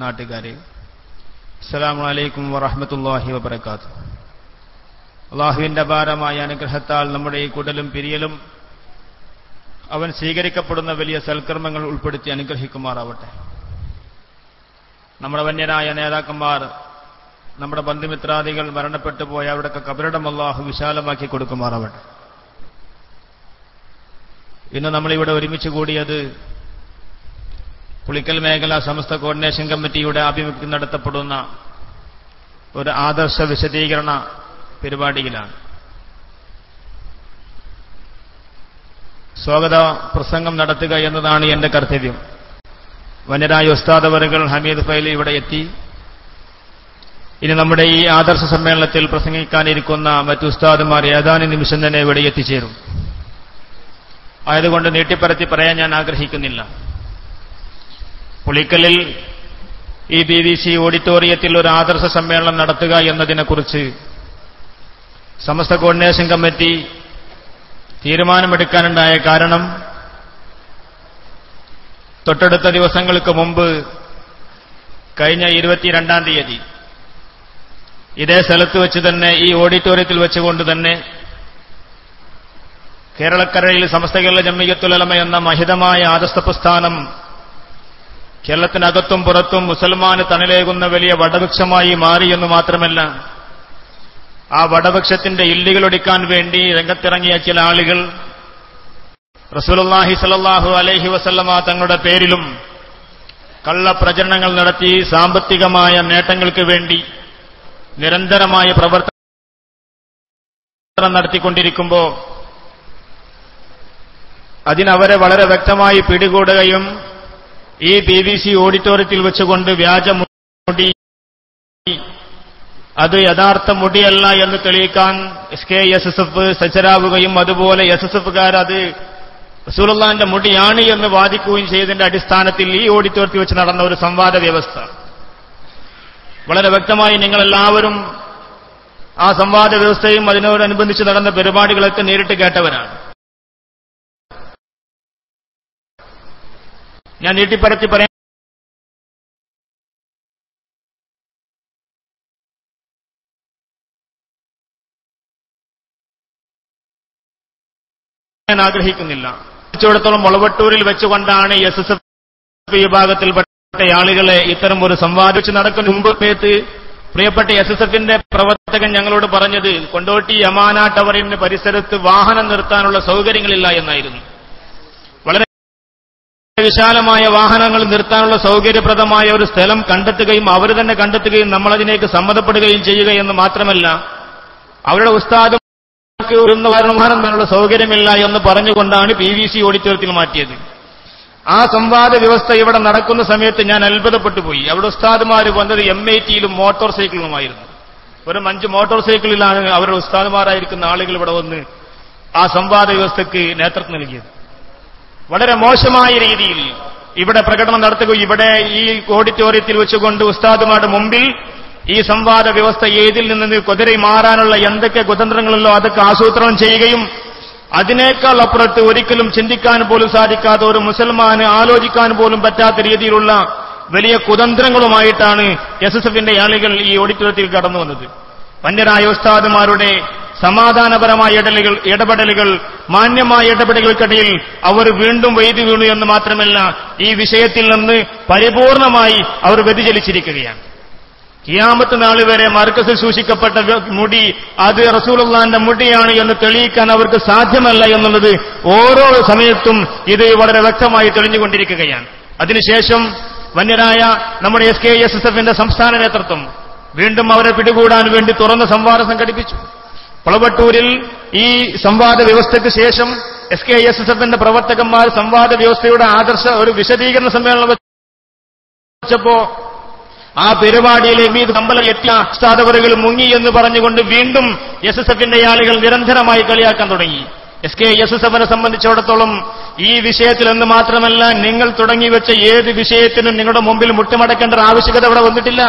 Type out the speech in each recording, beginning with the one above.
നാട്ടുകാരെ. അസ്സലാമു വറഹമത്തല്ലാഹി വബറകാത്ത് അള്ളാഹുവിന്റെ അപാരമായ അനുഗ്രഹത്താൽ നമ്മുടെ ഈ കുടലും പിരിയലും അവൻ സ്വീകരിക്കപ്പെടുന്ന വലിയ സൽക്കർമ്മങ്ങൾ ഉൾപ്പെടുത്തി അനുഗ്രഹിക്കുമാറാവട്ടെ. നമ്മുടെ വന്യരായ നേതാക്കന്മാർ നമ്മുടെ ബന്ധുമിത്രാദികൾ മരണപ്പെട്ടു പോയ അവിടൊക്കെ കബരിടം അള്ളാഹു വിശാലമാക്കി കൊടുക്കുമാറാവട്ടെ. ഇന്ന് നമ്മളിവിടെ ഒരുമിച്ച് കൂടിയത് പുളിക്കൽ മേഖല സമസ്ത കോർഡിനേഷൻ കമ്മിറ്റിയുടെ ആഭിമുഖ്യം നടത്തപ്പെടുന്ന ഒരു ആദർശ വിശദീകരണ പരിപാടിയിലാണ്. സ്വാഗത പ്രസംഗം നടത്തുക എന്നതാണ് എന്റെ കർത്തവ്യം. വനരായ ഉസ്താദവറുകൾ ഹമീദ് ഫൈലി ഇവിടെ എത്തി. ഇനി നമ്മുടെ ഈ ആദർശ സമ്മേളനത്തിൽ പ്രസംഗിക്കാനിരിക്കുന്ന മറ്റു ഉസ്താദുമാർ ഏതാനും നിമിഷം തന്നെ ഇവിടെ എത്തിച്ചേരും. ആയതുകൊണ്ട് നീട്ടിപ്പരത്തി പറയാൻ ഞാൻ ആഗ്രഹിക്കുന്നില്ല. പുളിക്കലിൽ ഈ ബി വി സി ഓഡിറ്റോറിയത്തിൽ ഒരു ആദർശ സമ്മേളനം നടത്തുക എന്നതിനെക്കുറിച്ച് സമസ്ത കോർഡിനേഷൻ കമ്മിറ്റി തീരുമാനമെടുക്കാനുണ്ടായ കാരണം തൊട്ടടുത്ത ദിവസങ്ങൾക്ക് മുമ്പ് കഴിഞ്ഞ ഇരുപത്തിരണ്ടാം തീയതി ഇതേ സ്ഥലത്ത് വെച്ച് തന്നെ ഈ ഓഡിറ്റോറിയത്തിൽ വെച്ചുകൊണ്ട് തന്നെ കേരളക്കരയിൽ സമസ്ത കേരള ജമ്മിയത്തുലമ എന്ന മഹിതമായ ആദർശ പ്രസ്ഥാനം കേരളത്തിനകത്തും പുറത്തും മുസൽമാന് തണലേകുന്ന വലിയ വടവൃക്ഷമായി മാറിയെന്ന് മാത്രമല്ല ആ വടവൃക്ഷത്തിന്റെ ഇല്ലുകളൊടിക്കാൻ വേണ്ടി രംഗത്തിറങ്ങിയ ചില ആളുകൾ റസൂലുല്ലാഹി സലല്ലാഹു അലൈഹി വസല്ലമ തങ്ങളുടെ പേരിലും കള്ളപ്രചരണങ്ങൾ നടത്തി സാമ്പത്തികമായ നേട്ടങ്ങൾക്ക് വേണ്ടി നിരന്തരമായ പ്രവർത്തനം നടത്തിക്കൊണ്ടിരിക്കുമ്പോൾ അതിനവരെ വളരെ വ്യക്തമായി പിടികൂടുകയും ഈ ബി ബി സി ഓഡിറ്റോറിയത്തിൽ വെച്ചുകൊണ്ട് വ്യാജമുടി അത് യഥാർത്ഥ മുടിയല്ല എന്ന് തെളിയിക്കാൻ S K S S F സജ്ജരാവുകയും അതുപോലെ എസ് എസ് എഫുകാർ അത് റസൂലുള്ളാന്റെ മുടിയാണ് എന്ന് വാദിക്കുകയും ചെയ്തതിന്റെ അടിസ്ഥാനത്തിൽ ഈ ഓഡിറ്റോറിയത്തിൽ വെച്ച് നടന്ന ഒരു സംവാദ വ്യവസ്ഥ. വളരെ വ്യക്തമായി നിങ്ങളെല്ലാവരും ആ സംവാദ വ്യവസ്ഥയും അതിനോടനുബന്ധിച്ച് നടന്ന പരിപാടികളൊക്കെ നേരിട്ട് കേട്ടവരാണ്. ഞാൻ നീട്ടിപ്പരത്തി പറയാം. ഞാൻ ആഗ്രഹിക്കുന്നില്ല. ത്തോളം മുളവട്ടൂരിൽ വെച്ചുകൊണ്ടാണ് എസ് എസ് എഫ് വിഭാഗത്തിൽപ്പെട്ട ആളുകളെ ഇത്തരം ഒരു സംവാദം വെച്ച് നടക്കുന്ന മുമ്പ് സമയത്ത് പ്രിയപ്പെട്ട എസ് എസ് എഫിന്റെ പ്രവർത്തകൻ ഞങ്ങളോട് പറഞ്ഞത് കൊണ്ടോട്ടി യമാന ടവറിന് പരിസരത്ത് വാഹനം നിർത്താനുള്ള സൗകര്യങ്ങളില്ല എന്നായിരുന്നു. വിശാലമായ വാഹനങ്ങൾ നിർത്താനുള്ള സൗകര്യപ്രദമായ ഒരു സ്ഥലം കണ്ടെത്തുകയും അവർ തന്നെ കണ്ടെത്തുകയും നമ്മളതിനേക്ക് സമ്മതപ്പെടുകയും ചെയ്യുക എന്ന് മാത്രമല്ല അവരുടെ ഉസ്താദ് വരുന്ന വാഹനം വരാനുള്ള സൗകര്യമില്ല എന്ന് പറഞ്ഞുകൊണ്ടാണ് പി വി സി ഓഡിറ്റോറിയത്തിൽ മാറ്റിയത്. ആ സംവാദ വ്യവസ്ഥ ഇവിടെ നടക്കുന്ന സമയത്ത് ഞാൻ അത്ഭുതപ്പെട്ടു പോയി. അവിടെ ഉസ്താദുമാർ വന്നത് എം ഐ ടിയിലും മോട്ടോർ സൈക്കിളുമായിരുന്നു. വെറും അഞ്ച് മോട്ടോർ സൈക്കിളിലാണ് അവരുടെ ഉസ്താദുമാരായിരിക്കുന്ന ആളുകൾ ഇവിടെ വന്ന് ആ സംവാദ വ്യവസ്ഥയ്ക്ക് നേതൃത്വം നൽകിയത്. വളരെ മോശമായ രീതിയിൽ ഇവിടെ പ്രകടനം നടത്തുകയും ഇവിടെ ഈ ഓഡിറ്റോറിയത്തിൽ വെച്ചുകൊണ്ട് ഉസ്താദുമാരുടെ മുമ്പിൽ ഈ സംവാദ വ്യവസ്ഥ ഏതിൽ നിന്ന് കുതിരി മാറാനുള്ള എന്തൊക്കെ കുതന്ത്രങ്ങളുള്ളോ അതൊക്കെ ആസൂത്രണം ചെയ്യുകയും അതിനേക്കാൾ അപ്പുറത്ത് ഒരിക്കലും ചിന്തിക്കാൻ പോലും സാധിക്കാത്ത ഒരു മുസൽമാന് ആലോചിക്കാൻ പോലും പറ്റാത്ത രീതിയിലുള്ള വലിയ കുതന്ത്രങ്ങളുമായിട്ടാണ് എസ് എസ് എഫിന്റെ ആളുകൾ ഈ ഓഡിറ്റോറിയത്തിൽ കടന്നു വന്നത് വന്യരായ ഉസ്താദുമാരുടെ സമാധാനപരമായ ഇടലുകൾ ഇടപെടലുകൾ മാന്യമായ ഇടപെടലുകൾക്കിടയിൽ അവർ വീണ്ടും വൈദ്യു വീണു എന്ന് മാത്രമല്ല ഈ വിഷയത്തിൽ നിന്ന് പരിപൂർണമായി അവർ വ്യതിചലിച്ചിരിക്കുകയാണ്. കിയാമത്ത് നാൾ വരെ മർക്കസിൽ സൂക്ഷിക്കപ്പെട്ട മുടി അത് റസൂലുള്ളാന്റെ മുടിയാണ് എന്ന് തെളിയിക്കാൻ അവർക്ക് സാധ്യമല്ല എന്നുള്ളത് ഓരോ സമയത്തും ഇത് വളരെ വ്യക്തമായി തെളിഞ്ഞുകൊണ്ടിരിക്കുകയാണ്. അതിനുശേഷം വന്യരായ നമ്മുടെ എസ് കെ എസ് എസ് എഫിന്റെ സംസ്ഥാന നേതൃത്വം വീണ്ടും അവരെ പിടികൂടാൻ വേണ്ടി തുറന്ന സംവാദം സംഘടിപ്പിച്ചു. പളവട്ടൂരിൽ ഈ സംവാദ വ്യവസ്ഥയ്ക്ക് ശേഷം എസ് കെ എസ് എസ് എഫിന്റെ പ്രവർത്തകന്മാർ സംവാദ വ്യവസ്ഥയുടെ ആദർശ ഒരു വിശദീകരണ സമ്മേളനം വെച്ചപ്പോ ആ പരിപാടിയിലെ മീത് കമ്പലം എത്തിയ സ്ഥാപകരുകൾ മുങ്ങി എന്ന് പറഞ്ഞുകൊണ്ട് വീണ്ടും എസ് എസ് എഫിന്റെ ആളുകൾ നിരന്തരമായി കളിയാക്കാൻ തുടങ്ങി. എസ് കെ എസ് എസ് എഫിനെ സംബന്ധിച്ചിടത്തോളം ഈ വിഷയത്തിൽ എന്ന് മാത്രമല്ല നിങ്ങൾ തുടങ്ങിവെച്ച ഏത് വിഷയത്തിനും നിങ്ങളുടെ മുമ്പിൽ മുട്ടുമടക്കേണ്ട ആവശ്യകത ഇവിടെ വന്നിട്ടില്ല.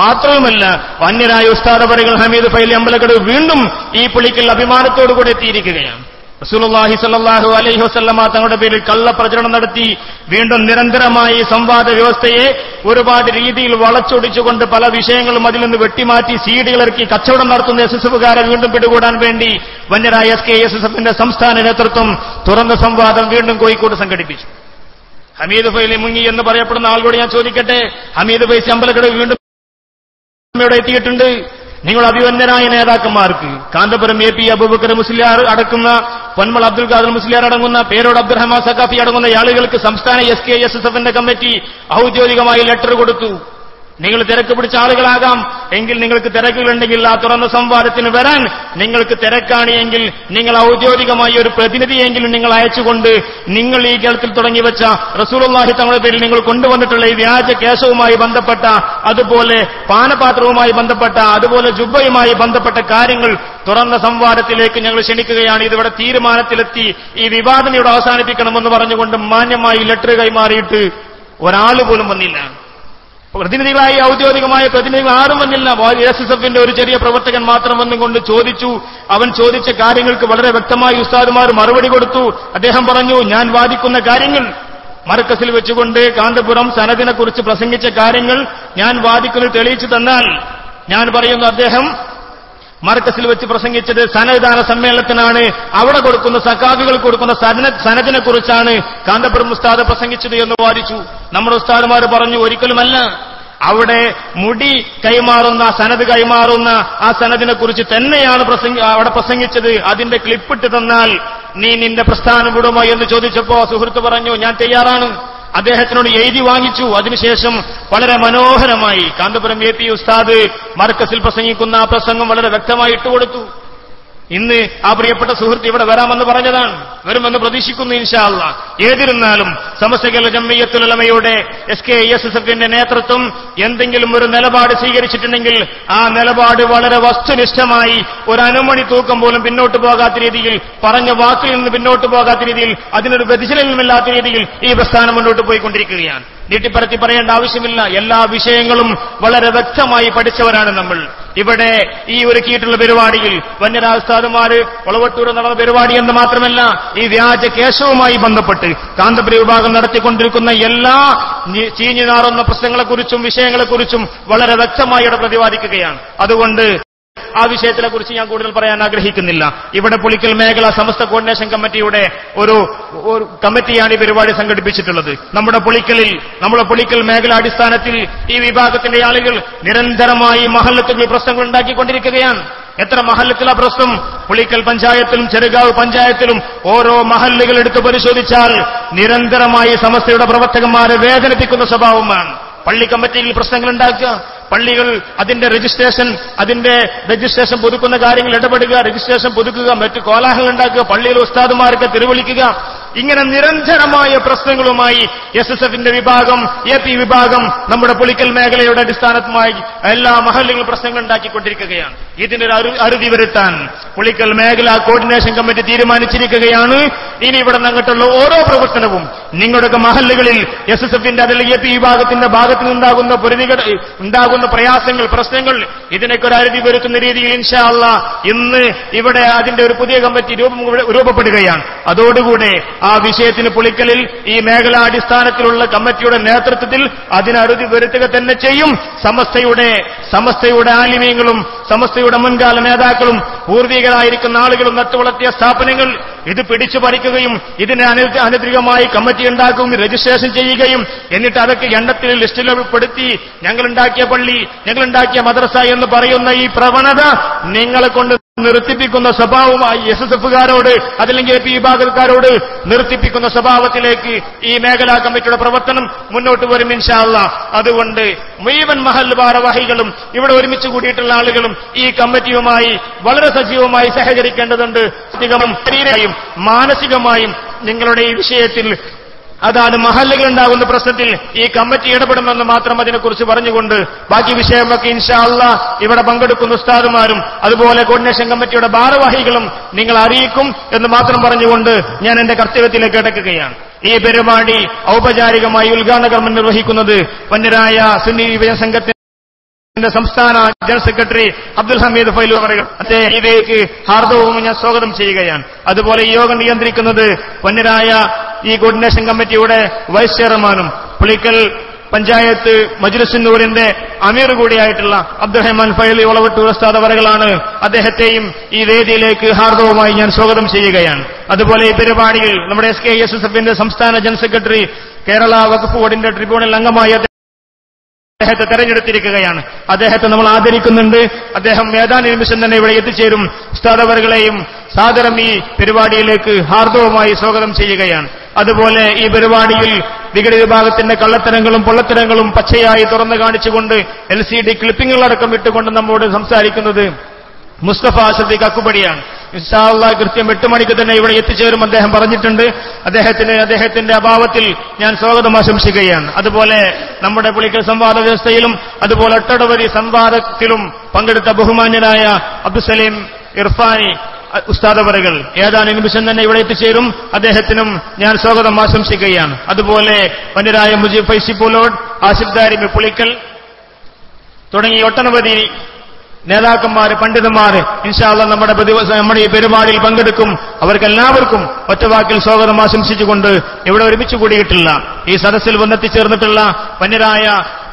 മാത്രവുമല്ല വന്യരായ ഉസ്താദ് പറയുകൾ ഹമീദ് ഫൈലി അമ്പലക്കട് വീണ്ടും ഈ പുള്ളിക്കൽ അഭിമാനത്തോടുകൂടി എത്തിയിരിക്കുകയാണ്. റസൂലുള്ളാഹി സ്വല്ലല്ലാഹു അലൈഹി വസല്ലമ തങ്ങളുടെ പേരിൽ കള്ളപ്രചരണം നടത്തി വീണ്ടും നിരന്തരമായി സംവാദ വ്യവസ്ഥയെ ഒരുപാട് രീതിയിൽ വളച്ചൊടിച്ചുകൊണ്ട് പല വിഷയങ്ങളും അതിൽ നിന്ന് വെട്ടിമാറ്റി സീഡുകൾ ഇറക്കി കച്ചവടം നടത്തുന്ന എസ് എസ് എഫുകാരെ വീണ്ടും പിടികൂടാൻ വേണ്ടി വന്യരായ എസ് കെ എസ് എസ് എഫിന്റെ സംസ്ഥാന നേതൃത്വം തുറന്ന സംവാദം വീണ്ടും കോഴിക്കോട് സംഘടിപ്പിച്ചു. ഹമീദ് ഫൈലി മുങ്ങി എന്ന് പറയപ്പെടുന്ന ആളോട് ഞാൻ ചോദിക്കട്ടെ? ഹമീദ് ഫൈസി അമ്പലക്കട വീണ്ടും ഇവിടെ എത്തിയിട്ടുണ്ട്. നിങ്ങൾ അഭിവന്ദനായ നേതാക്കന്മാർക്ക് കാന്തപുരം എ പി അബൂബക്കർ മുസ്ലിയാർ അടക്കുന്ന പൊന്മൾ അബ്ദുൽ ഖാദർ മുസ്ലിയാർ അടങ്ങുന്ന പേരോട് അബ്ദുറഹ്മാൻ സഖാഫി അടങ്ങുന്ന ആളുകൾക്ക് സംസ്ഥാന എസ് കെ എസ് എസ് എഫിന്റെ കമ്മിറ്റി ഔദ്യോഗികമായി ലെറ്റർ കൊടുത്തു. നിങ്ങൾ തിരക്ക് പിടിച്ച ആളുകളാകാം. എങ്കിൽ നിങ്ങൾക്ക് തിരക്കുകളുണ്ടെങ്കിൽ ആ തുറന്ന സംവാദത്തിന് വരാൻ നിങ്ങൾക്ക് തിരക്കാണ് എങ്കിൽ നിങ്ങൾ ഔദ്യോഗികമായി ഒരു പ്രതിനിധിയെങ്കിലും നിങ്ങൾ അയച്ചുകൊണ്ട് നിങ്ങൾ ഈ കേരളത്തിൽ തുടങ്ങി വെച്ച റസൂലുള്ളാഹി തങ്ങളുടെ പേരിൽ നിങ്ങൾ കൊണ്ടുവന്നിട്ടുള്ള ഈ വ്യാജ കേസവുമായി ബന്ധപ്പെട്ട അതുപോലെ പാനപാത്രവുമായി ബന്ധപ്പെട്ട അതുപോലെ ജുബയുമായി ബന്ധപ്പെട്ട കാര്യങ്ങൾ തുറന്ന സംവാദത്തിലേക്ക് ഞങ്ങൾ ക്ഷണിക്കുകയാണ്. ഇതിവിടെ തീരുമാനത്തിലെത്തി ഈ വിവാദം ഇവിടെ അവസാനിപ്പിക്കണമെന്ന് പറഞ്ഞുകൊണ്ട് മാന്യമായി ലെറ്റർ കൈമാറിയിട്ട് ഒരാൾ പോലും വന്നില്ല. പ്രതിനിധികളായി ഔദ്യോഗികമായ പ്രതിനിധികൾ ആരും വന്നില്ല. എസ് എസ് എഫിന്റെ ഒരു ചെറിയ പ്രവർത്തകൻ മാത്രം വന്നുകൊണ്ട് ചോദിച്ചു. അവൻ ചോദിച്ച കാര്യങ്ങൾക്ക് വളരെ വ്യക്തമായി ഉസ്താദുമാർ മറുപടി കൊടുത്തു. അദ്ദേഹം പറഞ്ഞു ഞാൻ വാദിക്കുന്ന കാര്യങ്ങൾ മർക്കസിൽ വെച്ചുകൊണ്ട് കാന്തപുരം സനദിനെ കുറിച്ച് പ്രസംഗിച്ച കാര്യങ്ങൾ ഞാൻ വാദിക്കുന്നത് തെളിയിച്ചു തന്നാൽ ഞാൻ പറയുന്നു അദ്ദേഹം മർക്കസിൽ വെച്ച് പ്രസംഗിച്ചത് സനദാന സമ്മേളനത്തിനാണ്. അവിടെ കൊടുക്കുന്ന സക്കാഗുകൾ കൊടുക്കുന്ന സനജനെ കുറിച്ചാണ് കാന്തപുരം ഉസ്താദ് പ്രസംഗിച്ചത് എന്ന് വാദിച്ചു. നമ്മുടെ ഉസ്താദുമാർ പറഞ്ഞു ഒരിക്കലുമല്ല. അവിടെ മുടി കൈമാറുന്ന സനത് കൈമാറുന്ന ആ സനദിനെ കുറിച്ച് തന്നെയാണ് അവിടെ പ്രസംഗിച്ചത്. അതിന്റെ ക്ലിപ്പിട്ട് തന്നാൽ നീ നിന്റെ പ്രസ്ഥാനം വിടുമോ എന്ന് ചോദിച്ചപ്പോ സുഹൃത്ത് പറഞ്ഞു ഞാൻ തയ്യാറാണ്. അദ്ദേഹത്തിനോട് എഴുതി വാങ്ങിച്ചു. അതിനുശേഷം വളരെ മനോഹരമായി കാന്തപുരം എ പി ഉസ്താദ് മർക്കസിൽ പ്രസംഗിക്കുന്ന ആ പ്രസംഗം വളരെ വ്യക്തമായി ഇട്ടുകൊടുത്തു ഇന്ന് ആ പ്രിയപ്പെട്ട സുഹൃത്ത് ഇവിടെ വരാമെന്ന് പറഞ്ഞതാണ്. വരുമെന്ന് പ്രതീക്ഷിക്കുന്നു ഇൻഷാല്ല ഏതിരുന്നാലും സമസ്തകല ജമ്മയ്യത്തുലമയുടെ എസ് കെ എസ് എസ് എഫിന്റെ നേതൃത്വം എന്തെങ്കിലും ഒരു നിലപാട് സ്വീകരിച്ചിട്ടുണ്ടെങ്കിൽ ആ നിലപാട് വളരെ വസ്തുനിഷ്ഠമായി ഒരു അനുമണി തൂക്കം പോലും പിന്നോട്ട് പോകാത്ത രീതിയിൽ പറഞ്ഞ വാക്കിൽ നിന്ന് പിന്നോട്ട് പോകാത്ത രീതിയിൽ അതിനൊരു വ്യതിചലനമില്ലാത്ത രീതിയിൽ ഈ പ്രസ്ഥാനം മുന്നോട്ട് പോയിക്കൊണ്ടിരിക്കുകയാണ്. നീട്ടിപ്പരത്തി പറയേണ്ട ആവശ്യമില്ല. എല്ലാ വിഷയങ്ങളും വളരെ വ്യക്തമായി പഠിച്ചവരാണ് നമ്മൾ. ഇവിടെ ഈ ഒരുക്കിയിട്ടുള്ള പരിപാടിയിൽ വന്യരാജസ്ഥാനുമാര് ഒളവട്ടൂർ നടന്ന പരിപാടി എന്ന് മാത്രമല്ല ഈ വ്യാജ കേശവുമായി ബന്ധപ്പെട്ട് കാന്തപുരി വിഭാഗം നടത്തിക്കൊണ്ടിരിക്കുന്ന എല്ലാ ചീഞ്ഞു നാറുന്ന പ്രശ്നങ്ങളെക്കുറിച്ചും വിഷയങ്ങളെക്കുറിച്ചും വളരെ വ്യക്തമായി ഇവിടെ പ്രതിപാദിക്കുകയാണ്. അതുകൊണ്ട് ആ വിഷയത്തിനെ കുറിച്ച് ഞാൻ കൂടുതൽ പറയാൻ ആഗ്രഹിക്കുന്നില്ല. ഇവിടെ പുളിക്കൽ മേഖല സമസ്ത കോർഡിനേഷൻ കമ്മിറ്റിയുടെ ഒരു ഒരു കമ്മിറ്റിയാണ് ഈ പരിപാടി സംഘടിപ്പിച്ചിട്ടുള്ളത്. നമ്മുടെ പുളിക്കലിൽ നമ്മുടെ പുളിക്കൽ മേഖല അടിസ്ഥാനത്തിൽ ഈ വിഭാഗത്തിന്റെ ആളുകൾ നിരന്തരമായി മഹല്ലത്തുകളിൽ പ്രശ്നങ്ങൾ ഉണ്ടാക്കിക്കൊണ്ടിരിക്കുകയാണ്. എത്ര മഹല്ലത്തിലെ പ്രശ്നം? പുളിക്കൽ പഞ്ചായത്തിലും ചെറുകാവ് പഞ്ചായത്തിലും ഓരോ മഹല്ലുകൾ എടുത്തു പരിശോധിച്ചാൽ നിരന്തരമായി സമസ്തയുടെ പ്രവർത്തകന്മാരെ വേദനിപ്പിക്കുന്ന സ്വഭാവമാണ്. പള്ളി കമ്മിറ്റിയിൽ പ്രശ്നങ്ങൾ ഉണ്ടാക്കുക പള്ളികൾ അതിന്റെ രജിസ്ട്രേഷൻ അതിന്റെ രജിസ്ട്രേഷൻ പുതുക്കുന്ന കാര്യങ്ങൾ ഇടപെടുക രജിസ്ട്രേഷൻ പുതുക്കുക മറ്റ് കോലാഹലം ഉണ്ടാക്കുക പള്ളിയിൽ ഉസ്താദുമാർക്ക് തിരുവിളിക്കുക. ഇങ്ങനെ നിരന്തരമായ പ്രശ്നങ്ങളുമായി എസ് എസ് എഫിന്റെ വിഭാഗം എ പി വിഭാഗം നമ്മുടെ പൊളിക്കൽ മേഖലയുടെ അടിസ്ഥാനത്തുമായി എല്ലാ മഹല്ലുകളും പ്രശ്നങ്ങൾ ഉണ്ടാക്കിക്കൊണ്ടിരിക്കുകയാണ്. ഇതിനൊരു അറുതി വരുത്താൻ പൊളിക്കൽ മേഖല കോർഡിനേഷൻ കമ്മിറ്റി തീരുമാനിച്ചിരിക്കുകയാണ്. ഇനി ഇവിടെ നിന്നിട്ടുള്ള ഓരോ പ്രവർത്തനവും നിങ്ങളുടെയൊക്കെ മഹല്ലുകളിൽ എസ് എസ് എഫിന്റെ അതല്ലെങ്കിൽ എ പി വിഭാഗത്തിന്റെ ഭാഗത്ത് നിന്നുണ്ടാകുന്ന ഉണ്ടാകുന്ന പ്രയാസങ്ങൾ പ്രശ്നങ്ങൾ ഇതിനൊക്കെ ഒരു അരുതി വരുത്തുന്ന രീതിയിൽ ഇൻഷാ അള്ളാ ഇന്ന് ഇവിടെ അതിന്റെ ഒരു പുതിയ കമ്മിറ്റി രൂപം രൂപപ്പെടുകയാണ്. അതോടുകൂടെ ആ വിഷയത്തിന് പുളിക്കലിൽ ഈ മേഖലാ അടിസ്ഥാനത്തിലുള്ള കമ്മിറ്റിയുടെ നേതൃത്വത്തിൽ അതിനറുതി വരുത്തുക തന്നെ ചെയ്യും. സമസ്തയുടെ സമസ്തയുടെ ആലിമീങ്ങളും സമസ്തയുടെ മുൻകാല നേതാക്കളും പൂർവികരായിരിക്കുന്ന ആളുകളും നട്ടുവളർത്തിയ സ്ഥാപനങ്ങൾ ഇത് പിടിച്ചു പറിക്കുകയും ഇതിന് അനു- അനുദ്രികമായി കമ്മിറ്റി ഉണ്ടാക്കുകയും രജിസ്ട്രേഷൻ ചെയ്യുകയും എന്നിട്ട് അതൊക്കെ എണ്ണത്തിൽ ലിസ്റ്റിൽ ഉൾപ്പെടുത്തി ഞങ്ങളുണ്ടാക്കിയ പള്ളി ഞങ്ങളുണ്ടാക്കിയ മദ്രസ എന്ന് പറയുന്ന ഈ പ്രവണത നിങ്ങളെ കൊണ്ട് നിർത്തിപ്പിക്കുന്ന സ്വഭാവമായി എസ് എസ് എഫുകാരോട് അതല്ലെങ്കിൽ എ പി വിഭാഗക്കാരോട് നിർത്തിപ്പിക്കുന്ന സ്വഭാവത്തിലേക്ക് ഈ മേഖലാ കമ്മിറ്റിയുടെ പ്രവർത്തനം മുന്നോട്ട് വരും ഇൻഷാല്ല അതുകൊണ്ട് മുഴുവൻ മഹൽ ഭാരവാഹികളും ഇവിടെ ഒരുമിച്ച് കൂടിയിട്ടുള്ള ആളുകളും ഈ കമ്മിറ്റിയുമായി വളരെ സജീവമായി സഹകരിക്കേണ്ടതുണ്ട്. ശരീരമായും മാനസികമായും നിങ്ങളുടെ ഈ വിഷയത്തിൽ അതാണ് മഹല്ലുകൾ ഉണ്ടാകുന്ന പ്രശ്നത്തിൽ ഈ കമ്മിറ്റി ഇടപെടുമെന്ന് മാത്രം അതിനെക്കുറിച്ച് പറഞ്ഞുകൊണ്ട് ബാക്കി വിഷയമൊക്കെ ഇൻഷാ അള്ളാ ഇവിടെ പങ്കെടുക്കുന്ന ഉസ്താദുമാരും അതുപോലെ കോർഡിനേഷൻ കമ്മിറ്റിയുടെ ഭാരവാഹികളും നിങ്ങൾ അറിയിക്കും എന്ന് മാത്രം പറഞ്ഞുകൊണ്ട് ഞാൻ എന്റെ കർത്തവ്യത്തിലേക്ക് കിടക്കുകയാണ് ഈ പരിപാടി ഔപചാരികമായി ഉദ്ഘാടന കർമ്മം നിർവഹിക്കുന്നത് വന്യരായ സുന്നി വിഭജന സംഘത്തിന്റെ ന്റെ സംസ്ഥാന ജനറൽ സെക്രട്ടറി അബ്ദുൽ ഹമീദ് ഫൈലു പറയുക ഇതിലേക്ക് ഹാർദവും ഞാൻ സ്വാഗതം ചെയ്യുകയാണ്. അതുപോലെ ഈ യോഗം നിയന്ത്രിക്കുന്നത് പൊന്നരായ ഈ കോർഡിനേഷൻ കമ്മിറ്റിയുടെ വൈസ് ചെയർമാനും പുളിക്കൽ പഞ്ചായത്ത് മജുലസിന്നൂരിന്റെ അമീർ കൂടിയായിട്ടുള്ള അബ്ദുറഹ്മാൻ ഫൈലി ഒളവട്ടൂർ ഉസ്താദ് വരകളാണ് അദ്ദേഹത്തെയും ഈ വേദിയിലേക്ക് ഹാർദവുമായി ഞാൻ സ്വാഗതം ചെയ്യുകയാണ്. അതുപോലെ ഈ പരിപാടിയിൽ നമ്മുടെ എസ് കെ എസ് എസ് എഫിന്റെ സംസ്ഥാന ജനറൽ സെക്രട്ടറി കേരള വകുപ്പ് ബോർഡിന്റെ ട്രിബ്യൂണൽ അംഗമായി അദ്ദേഹത്തെ തെരഞ്ഞെടുത്തിരിക്കുകയാണ്. അദ്ദേഹത്തെ നമ്മൾ ആദരിക്കുന്നുണ്ട്. അദ്ദേഹം ഏതാനും നിമിഷം തന്നെ ഇവിടെ എത്തിച്ചേരും. സ്ഥാതവറുകളെയും സാദരം ഈ പരിപാടിയിലേക്ക് ഹാർദവുമായി സ്വാഗതം ചെയ്യുകയാണ്. അതുപോലെ ഈ പരിപാടിയിൽ വിഘടി വിഭാഗത്തിന്റെ കള്ളത്തരങ്ങളും പൊള്ളത്തരങ്ങളും പച്ചയായി തുറന്നു കാണിച്ചുകൊണ്ട് എൽ സി ഡി ക്ലിപ്പിങ്ങുകളടക്കം ഇട്ടുകൊണ്ട് നമ്മോട് സംസാരിക്കുന്നത് മുസ്തഫ സദ്ദീഖ് അക്കുപടിയാണ് ഇൻഷാല്ല കൃത്യം എട്ട് മണിക്ക് തന്നെ ഇവിടെ എത്തിച്ചേരും അദ്ദേഹം പറഞ്ഞിട്ടുണ്ട്. അദ്ദേഹത്തിന് അദ്ദേഹത്തിന്റെ അഭാവത്തിൽ ഞാൻ സ്വാഗതം ആശംസിക്കുകയാണ്. അതുപോലെ നമ്മുടെ പുളിക്കൽ സംവാദ വ്യവസ്ഥയിലും അതുപോലെ ഒട്ടടവധി സംവാദത്തിലും പങ്കെടുത്ത ബഹുമാന്യനായ അബ്ദുസലീം ഇർഫാനി ഉസ്താദപരകൾ ഏതാനും നിമിഷം തന്നെ ഇവിടെ എത്തിച്ചേരും. അദ്ദേഹത്തിനും ഞാൻ സ്വാഗതം ആശംസിക്കുകയാണ്. അതുപോലെ വന്യരായ മുജീബ് ഫൈസി ആസിഫ്ദാരി ആസിഫ് ദാരിമി പുളിക്കൽ തുടങ്ങി ഒട്ടനവധി നേതാക്കന്മാര് പണ്ഡിതന്മാര് ഇൻഷാല്ല നമ്മുടെ നമ്മുടെ ഈ പരിപാടിയിൽ പങ്കെടുക്കും. അവർക്കെല്ലാവർക്കും ഒറ്റവാക്കിൽ സ്വാഗതം ആശംസിച്ചുകൊണ്ട് ഇവിടെ ഒരുമിച്ച് കൂടിയിട്ടില്ല ഈ സദസ്സിൽ വന്നെത്തിച്ചേർന്നിട്ടുള്ള വന്യരായ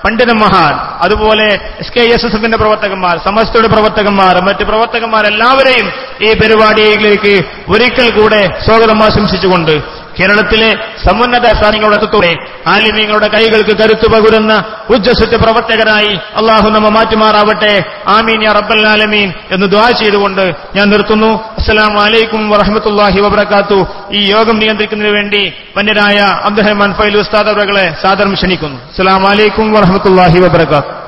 പണ്ഡിതന്മാർ അതുപോലെ എസ് കെ എസ് എസ് എഫിന്റെ പ്രവർത്തകന്മാർ സമസ്തയുടെ പ്രവർത്തകന്മാർ മറ്റ് പ്രവർത്തകന്മാരെല്ലാവരെയും ഈ പരിപാടിയിലേക്ക് ഒരിക്കൽ കൂടെ സ്വാഗതം ആശംസിച്ചുകൊണ്ട് കേരളത്തിലെ സമുന്നത സ്ഥാനങ്ങളുടെ അത്തത്തോടെ ആലിമീങ്ങളുടെ കൈകൾക്ക് കരുത്തു പകരുന്ന ഉജ്ജസ്വത്തെ പ്രവർത്തകരായി അള്ളാഹു നമ്മ മാറ്റുമാറാവട്ടെ. ആമീൻ യാ റബ്ബൽ ആലമീൻ എന്ന് ദ്വാ ചെയ്തുകൊണ്ട് ഞാൻ നിർത്തുന്നു. അസ്സലാമു വലൈക്കും വറഹമത്തുല്ലാഹി വബർക്കാത്തു ഈ യോഗം നിയന്ത്രിക്കുന്നതിന് വേണ്ടി വന്യരായ അബ്ദുറഹ്മാൻ ഫൈൽ ഉസ്താദ് അവരെ സാദരം ക്ഷണിക്കുന്നു. അസ്സലാമു വലൈക്കും വറഹമത്തുല്ലാഹി വബർക്കാത്തു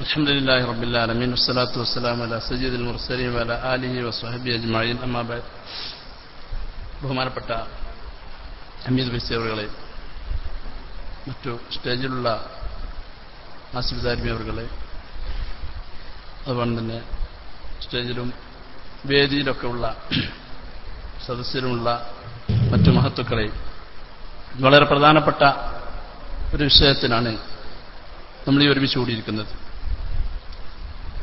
الحمد لله رب العالمين والصلاة والسلام على سيد المرسلين وعلى آله وصحبه أجمعين أما بعد ബഹുമാനപ്പെട്ട അമീദ് ബിസേറുകളെ മറ്റു സ്റ്റേജിലുള്ള ആസിഫ് ദാരിമി അവറുകളെ അതുപോലെ തന്നെ സ്റ്റേജിലും വേദിയിലൊക്കെ ഉള്ള സദസ്സിലുമുള്ള മറ്റു മഹത്തുക്കളെ വളരെ പ്രധാനപ്പെട്ട ഒരു വിഷയത്തിനാണ് നമ്മൾ ഈ ഒരുമിച്ച് കൂടിയിരിക്കുന്നത്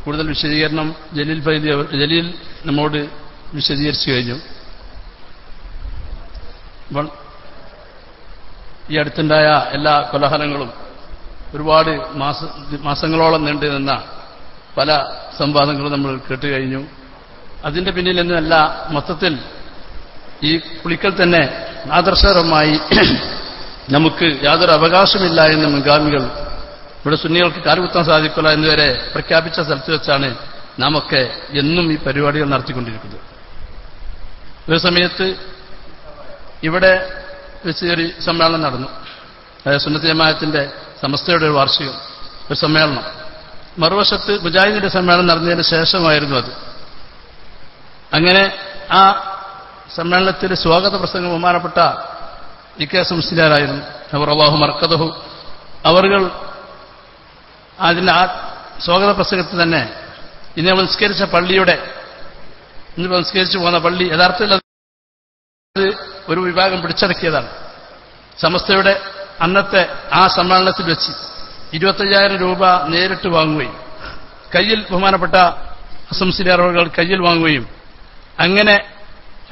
കൂടുതൽ വിശദീകരണം ജലീൽ ഫൈദി ജലീൽ നമ്മോട് വിശദീകരിച്ചു കഴിഞ്ഞു. ഈ അടുത്തുണ്ടായ എല്ലാ കൊലഹലങ്ങളും ഒരുപാട് മാസ മാസങ്ങളോളം നീണ്ടു നിന്ന പല സംവാദങ്ങളും നമ്മൾ കേട്ടുകഴിഞ്ഞു അതിന്റെ പിന്നിൽ നിന്നല്ല മൊത്തത്തിൽ ഈ പുളിക്കൽ തന്നെ ആദർശപരമായി നമുക്ക് യാതൊരു അവകാശമില്ല എന്ന് മുൻഗാമികൾ ഇവിടെ സുന്നികൾക്ക് കാലുകുത്താൻ സാധിക്കില്ല എന്നുവരെ പ്രഖ്യാപിച്ച സ്ഥലത്ത് വെച്ചാണ് നാം ഒക്കെ എന്നും ഈ പരിപാടികൾ നടത്തിക്കൊണ്ടിരിക്കുന്നത്. ഒരു സമയത്ത് ഇവിടെ വെച്ച് ഒരു സമ്മേളനം നടന്നു. അതായത് സുന്നത്ത് ജമാഅത്തിന്റെ സമസ്തയുടെ ഒരു വാർഷികം ഒരു സമ്മേളനം. മറുവശത്ത് മുജാഹിദിന്റെ സമ്മേളനം നടന്നതിന് ശേഷമായിരുന്നു അത്. അങ്ങനെ ആ സമ്മേളനത്തിൽ സ്വാഗത പ്രസംഗം ബഹുമാനപ്പെട്ട ഇ കെ എസ് മുസ്ലിയാരായിരുന്നു അവർ അള്ളാഹു മർക്കതഹു അവർകൾ അതിന്റെ ആ സ്വാഗത പ്രസംഗത്തിൽ തന്നെ ഇന്ന് നമ്മൾ നിസ്കരിച്ച പള്ളിയുടെ ഇന്ന് നിസ്കരിച്ചു പോകുന്ന പള്ളി യഥാർത്ഥത്തിൽ അത് ഒരു വിഭാഗം പിടിച്ചടക്കിയതാണ്. സമസ്തയുടെ അന്നത്തെ ആ സമ്മേളനത്തിൽ വെച്ച് ഇരുപത്തയ്യായിരം രൂപ നേരിട്ട് വാങ്ങുകയും കയ്യിൽ ബഹുമാനപ്പെട്ട അസംസിലിയാറുകൾ കയ്യിൽ വാങ്ങുകയും അങ്ങനെ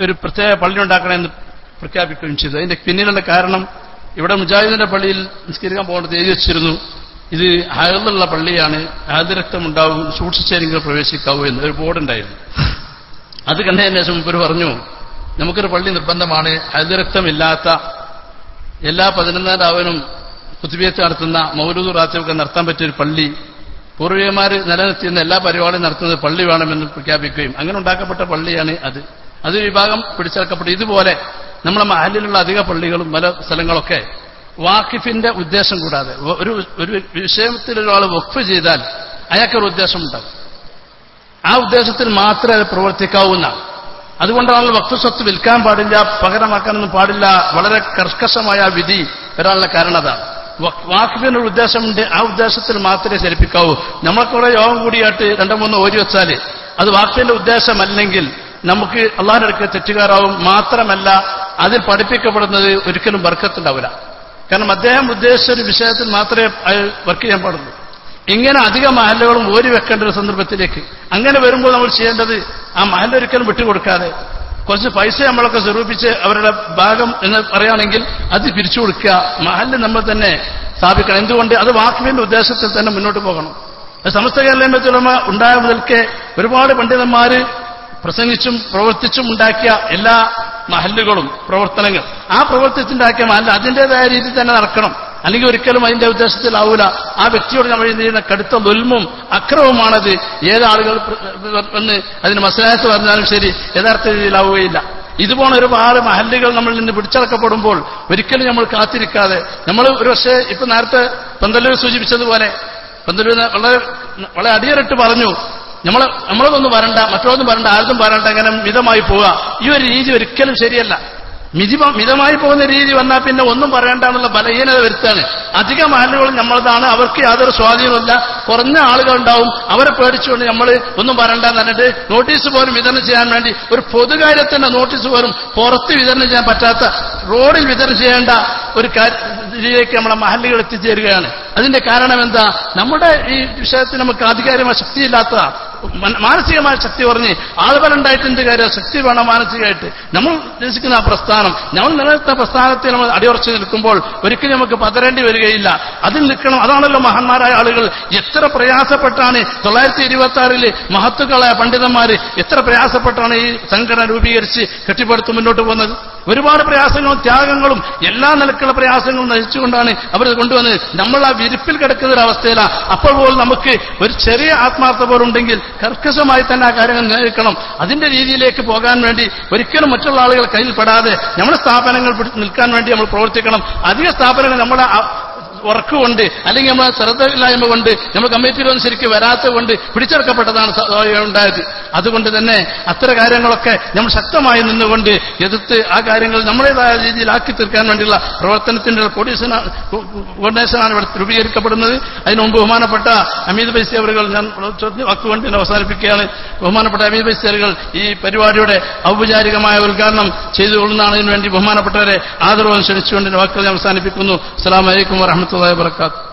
ഒരു പ്രത്യേക പള്ളി ഉണ്ടാക്കണമെന്ന് പ്രഖ്യാപിക്കുകയും ചെയ്തു. അതിന്റെ പിന്നിലുള്ള കാരണം ഇവിടെ മുജാഹിദിന്റെ പള്ളിയിൽ നിസ്കരിക്കാൻ പോകേണ്ടത് എഴുതി വെച്ചിരുന്നു. ഇത് ഹയലുള്ള പള്ളിയാണ് ആദ്യരക്തം ഉണ്ടാവും സൂക്ഷിച്ചേരെങ്കിൽ പ്രവേശിക്കാവൂ എന്ന് ഒരു ബോർഡുണ്ടായിരുന്നു. അത് കണ്ടതിന് ശേഷം ഇവർ പറഞ്ഞു നമുക്കൊരു പള്ളി നിർബന്ധമാണ് ഹരിതരക്തമില്ലാത്ത എല്ലാ പതിനൊന്നാം രാവനും നടത്തുന്ന മൗലൂദ് റാത്തവൊക്കെ നടത്താൻ പറ്റിയ ഒരു പള്ളി പൂർവികന്മാർ നിലനിർത്തിയുന്ന എല്ലാ പരിപാടിയും നടത്തുന്നത് പള്ളി വേണമെന്ന് പ്രഖ്യാപിക്കുകയും അങ്ങനെ ഉണ്ടാക്കപ്പെട്ട പള്ളിയാണ് അത്. അത് വിഭാഗം പിടിച്ചെടുക്കപ്പെട്ടു. ഇതുപോലെ നമ്മുടെ മഹലിലുള്ള അധിക പള്ളികളും പല സ്ഥലങ്ങളൊക്കെ വാക്കിഫിന്റെ ഉദ്ദേശം കൂടാതെ ഒരു ഒരു വിഷയത്തിൽ ഒരാൾ വഖഫ് ചെയ്താൽ അയാൾക്കൊരു ഉദ്ദേശം ഉണ്ടാകും ആ ഉദ്ദേശത്തിൽ മാത്രമേ അത് പ്രവർത്തിക്കാവുന്ന. അതുകൊണ്ടാണ് വക്തസ്വത്ത് വിൽക്കാൻ പാടില്ല പകരമാക്കാനൊന്നും പാടില്ല വളരെ കർക്കശമായ വിധി വരാനുള്ള കാരണം അതാണ്. വ- വാക്കിന്റെ ഒരു ഉദ്ദേശമുണ്ട് ആ ഉദ്ദേശത്തിൽ മാത്രമേ ചലിപ്പിക്കാവൂ. നമ്മൾക്കുള്ള യോഗം കൂടിയായിട്ട് രണ്ടോ മൂന്ന് ഓരി വെച്ചാൽ അത് വാക്കിന്റെ ഉദ്ദേശമല്ലെങ്കിൽ നമുക്ക് അള്ളാഹിനടുക്ക് തെറ്റുകാരാവും മാത്രമല്ല അതിൽ പഠിപ്പിക്കപ്പെടുന്നത് ഒരിക്കലും വർക്കത്തുണ്ടാവില്ല കാരണം അദ്ദേഹം ഉദ്ദേശിച്ച ഒരു വിഷയത്തിൽ മാത്രമേ വർക്ക് ചെയ്യാൻ പാടുള്ളൂ. ഇങ്ങനെ അധിക മഹലുകളും ഓരി വെക്കേണ്ട ഒരു സന്ദർഭത്തിലേക്ക് അങ്ങനെ വരുമ്പോൾ നമ്മൾ ചെയ്യേണ്ടത് ആ മഹലൊരിക്കലും വിട്ടുകൊടുക്കാതെ കുറച്ച് പൈസ നമ്മളൊക്കെ സ്വരൂപിച്ച് അവരുടെ ഭാഗം എന്ന് പറയുകയാണെങ്കിൽ അത് പിരിച്ചു കൊടുക്കുക. മഹൽ നമ്മൾ തന്നെ സ്ഥാപിക്കണം. എന്തുകൊണ്ട്? അത് വാക്കുവിന്റെ ഉദ്ദേശത്തിൽ തന്നെ മുന്നോട്ട് പോകണം. സമസ്ത കേരളമ ഉണ്ടായ മുതൽക്കേ ഒരുപാട് പണ്ഡിതന്മാര് പ്രസംഗിച്ചും പ്രവർത്തിച്ചും ഉണ്ടാക്കിയ എല്ലാ മഹല്ലുകളും പ്രവർത്തനങ്ങൾ. ആ പ്രവർത്തിച്ചുണ്ടാക്കിയ മഹല്ല അതിന്റെതായ രീതിയിൽ തന്നെ നടക്കണം. അല്ലെങ്കിൽ ഒരിക്കലും അതിന്റെ ഉദ്ദേശത്തിലാവൂല. ആ വ്യക്തിയോട് നമ്മൾ ചെയ്യുന്ന കടുത്ത ദുൽമും അക്രമവുമാണത്. ഏതാളുകൾ വന്ന് അതിന് മസലായത്ത് പറഞ്ഞാലും ശരി യഥാർത്ഥ രീതിയിലാവുകയില്ല. ഇതുപോലെ ഒരുപാട് മഹല്ലുകൾ നമ്മളിൽ നിന്ന് പിടിച്ചടക്കപ്പെടുമ്പോൾ ഒരിക്കലും നമ്മൾ കാത്തിരിക്കാതെ നമ്മൾ ഒരു പക്ഷേ ഇപ്പൊ നേരത്തെ പന്തല്ലൂർ സൂചിപ്പിച്ചതുപോലെ പന്തല്ലൂർ വളരെ വളരെ അടിയറിട്ട് പറഞ്ഞു നമ്മൾ നമ്മളതൊന്നും വരണ്ട മറ്റൊന്നും വരണ്ട ആർക്കും വരണ്ട അങ്ങനെ മിതമായി പോവുക. ഈ ഒരു രീതി ഒരിക്കലും ശരിയല്ല. മിതി മിതമായി പോകുന്ന രീതി വന്നാൽ പിന്നെ ഒന്നും പറയണ്ട എന്നുള്ള ബലഹീനത വരുത്താണ് അധിക ആളുകൾ നമ്മളതാണ്. അവർക്ക് യാതൊരു സ്വാധീനമില്ല കുറഞ്ഞ ആളുകൾ ഉണ്ടാവും അവരെ പേടിച്ചുകൊണ്ട് നമ്മൾ ഒന്നും പറയണ്ട എന്ന് പറഞ്ഞിട്ട് നോട്ടീസ് പോലും വിതരണം ചെയ്യാൻ വേണ്ടി ഒരു പൊതുകാര്യത്തിന്റെ നോട്ടീസ് പോലും പുറത്ത് വിതരണം ചെയ്യാൻ പറ്റാത്ത റോഡിൽ വിതരണം ചെയ്യേണ്ട ഒരു ഇതിലേക്ക് നമ്മളെ മഹല്ലുകൾ എത്തിച്ചേരുകയാണ്. അതിന്റെ കാരണം എന്താ? നമ്മുടെ ഈ വിഷയത്തിൽ നമുക്ക് ആധികാരികമായ ശക്തിയില്ലാത്ത മന- മാനസികമായ ശക്തി പറഞ്ഞ് ആളുകളുണ്ടായിട്ട് എന്ത് കാര്യം? ശക്തി വേണം മാനസികമായിട്ട്. നമ്മൾ ഉദ്ദേശിക്കുന്ന ആ പ്രസ്ഥാനം നമ്മൾ നിലനിർത്തുന്ന പ്രസ്ഥാനത്തെ നമ്മൾ അടിയുറച്ചു നിൽക്കുമ്പോൾ ഒരിക്കലും നമുക്ക് പതരേണ്ടി വരികയില്ല. അതിൽ നിൽക്കണം. അതാണല്ലോ മഹാന്മാരായ ആളുകൾ. എത്ര പ്രയാസപ്പെട്ടാണ് തൊള്ളായിരത്തി ഇരുപത്തി ആറിൽ മഹത്തുക്കളായ പണ്ഡിതന്മാര് എത്ര പ്രയാസപ്പെട്ടാണ് ഈ സംഘടന രൂപീകരിച്ച് കെട്ടിപ്പടുത്ത് മുന്നോട്ട് പോകുന്നത്? ഒരുപാട് പ്രയാസങ്ങളും ത്യാഗങ്ങളും എല്ലാ നിലക്കുള്ള പ്രയാസങ്ങളും നയിച്ചുകൊണ്ടാണ് അവർ കൊണ്ടുവന്നത്. നമ്മൾ ആ വിരിപ്പിൽ കിടക്കുന്ന ഒരു അവസ്ഥയിലാണ് അപ്പോൾ പോലും നമുക്ക് ഒരു ചെറിയ ആത്മാർത്ഥ പോലുണ്ടെങ്കിൽ കർക്കശമായി തന്നെ ആ കാര്യങ്ങൾ നിലനിൽക്കണം. അതിന്റെ രീതിയിലേക്ക് പോകാൻ വേണ്ടി ഒരിക്കലും മറ്റുള്ള ആളുകൾ കയ്യിൽ പെടാതെ നമ്മുടെ സ്ഥാപനങ്ങൾ നിൽക്കാൻ വേണ്ടി നമ്മൾ പ്രവർത്തിക്കണം. അധിക സ്ഥാപനങ്ങൾ നമ്മുടെ ആ- കൊണ്ട് അല്ലെങ്കിൽ നമ്മൾ ശ്രദ്ധയില്ലായ്മ കൊണ്ട് നമ്മൾ കമ്മിറ്റിയിലൊന്നും ശരിക്കും വരാത്തത് കൊണ്ട് പിടിച്ചെടുക്കപ്പെട്ടതാണ് ഉണ്ടായത്. അതുകൊണ്ട് തന്നെ അത്തരം കാര്യങ്ങളൊക്കെ നമ്മൾ ശക്തമായി നിന്നുകൊണ്ട് എതിർത്ത് ആ കാര്യങ്ങൾ നമ്മുടേതായ രീതിയിൽ ആക്കി തീർക്കാൻ വേണ്ടിയുള്ള പ്രവർത്തനത്തിന്റെ കോർഡിനേഷനാണ് ഇവിടെ രൂപീകരിക്കപ്പെടുന്നത്. അതിന് മുമ്പ് ബഹുമാനപ്പെട്ട അമീത് ബൈസി അവരുകൾ ഞാൻ വാക്കുകൊണ്ട് തന്നെ അവസാനിപ്പിക്കുകയാണ്. ബഹുമാനപ്പെട്ട അമീത് ബൈസി അവരുകൾ ഈ പരിപാടിയുടെ ഔപചാരികമായ ഉദ്ഘാടനം ചെയ്തുകൊള്ളുന്നതാണ്. ഇതിനുവേണ്ടി ബഹുമാനപ്പെട്ടവരെ ആദരവ് ക്ഷണിച്ചുകൊണ്ട് വാക്കുകൾ ഞാൻ അവസാനിപ്പിക്കുന്നു. അസ്സാം വലൈക്കും warahmatullahi wabarakatuh